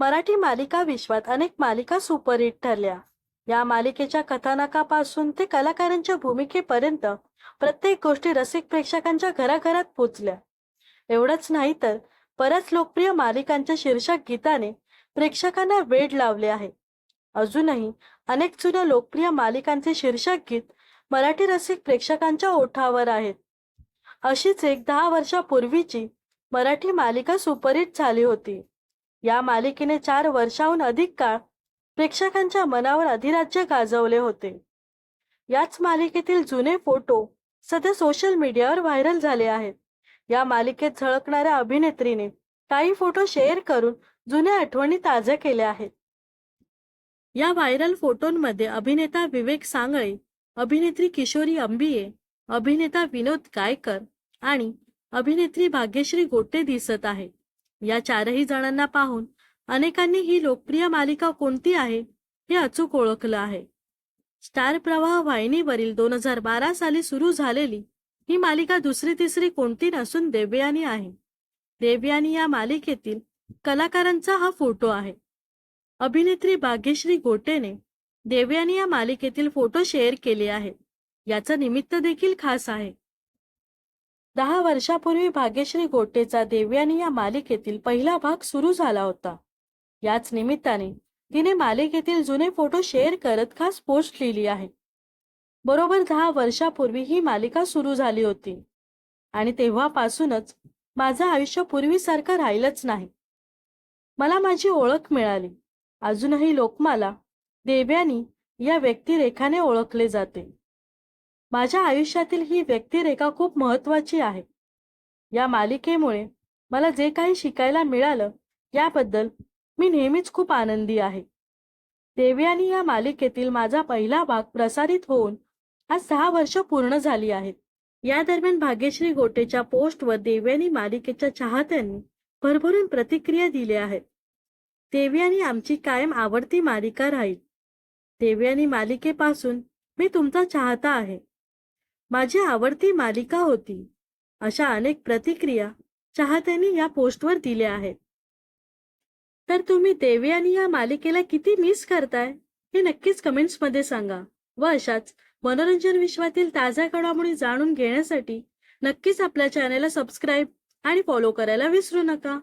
मराठी मालिका विश्वात अनेक मालिका सुपरहिट ठरल्या. या मालिकेच्या कथानकापासून ते कलाकारांच्या भूमिकेपर्यंत प्रत्येक गोष्टी रसिक प्रेक्षकांच्या घराघरात पोचल्या. एवढंच नाही तर बऱ्याच लोकप्रिय मालिकांच्या शीर्षक गीताने प्रेक्षकांना वेड लावले आहे. अजूनही अनेक जुन्या लोकप्रिय मालिकांचे शीर्षक गीत मराठी रसिक प्रेक्षकांच्या ओठावर आहेत. अशीच एक दहा वर्षापूर्वीची मराठी मालिका सुपरहिट झाली होती. या मालिकेने चार वर्षाहून अधिक काळ प्रेक्षकांच्या मनावर अधिराज्य गाजवले होते. याच मालिकेतील जुने फोटो सध्या सोशल मीडियावर व्हायरल झाले आहेत. या मालिकेत झळकणाऱ्या अभिनेत्रीने काही फोटो शेअर करून जुन्या आठवणी ताज्या केल्या आहेत. या व्हायरल फोटोंमध्ये अभिनेता विवेक सांगळे अभिनेत्री किशोरी अंबिये अभिनेता विनोद गायकर आणि अभिनेत्री भाग्यश्री गोटे दिसत आहे या चारही जणांना पाहून अनेकांनी ही लोकप्रिय मालिका कोणती आहे हे अचूक ओळखलं आहे. स्टार प्रवाह वाहिनीवरील दोन हजार बारा साली सुरू झालेली ही मालिका दुसरी तिसरी कोणती नसून देवयानी आहे. देवयानी या मालिकेतील कलाकारांचा हा फोटो आहे. अभिनेत्री भाग्यश्री गोटेने देवयानी या मालिकेतील फोटो शेअर केले आहेत. याचं निमित्त देखील खास आहे. दहा वर्षापूर्वी भाग्यश्री गोटेचा देवयानी या मालिकेतील पहिला भाग सुरू झाला होता. याच निमित्ताने तिने मालिकेतील जुने फोटो शेअर करत खास पोस्ट लिहिली आहे. बरोबर दहा वर्षापूर्वी ही मालिका सुरू झाली होती. आणि तेव्हापासूनच माझं आयुष्य पूर्वीसारखं राहिलंच नाही. मला माझी ओळख मिळाली. अजूनही लोकमाला देव्यानी या व्यक्तिरेखाने ओळखले जाते. माझ्या आयुष्यातील ही व्यक्तिरेखा खूप महत्वाची आहे. या मालिकेमुळे मला जे काही शिकायला मिळालं याबद्दल मी नेहमीच खूप आनंदी आहे. देवयानी या मालिकेतील माझा पहिला भाग प्रसारित होऊन आज सहा वर्ष पूर्ण झाली आहेत. या दरम्यान भाग्यश्री गोटेच्या पोस्टवर देवयानी मालिकेच्या चाहत्यांनी भरभरून प्रतिक्रिया दिल्या आहेत. देवयानी आमची कायम आवडती मालिका राहील. देवयानी मालिकेपासून मी तुमचा चाहता आहे. माझी आवडती मालिका होती. अशा अनेक प्रतिक्रिया चाहत्यांनी या पोस्टवर दिल्या आहेत. तर तुम्ही देवी आणि या मालिकेला किती मिस करताय? हे नक्कीच कमेंट्समध्ये सांगा व अशाच मनोरंजन विश्वातील ताज्या घडामोडी जाणून घेण्यासाठी नक्कीच आपल्या चॅनेलला सबस्क्राईब आणि फॉलो करायला विसरू नका.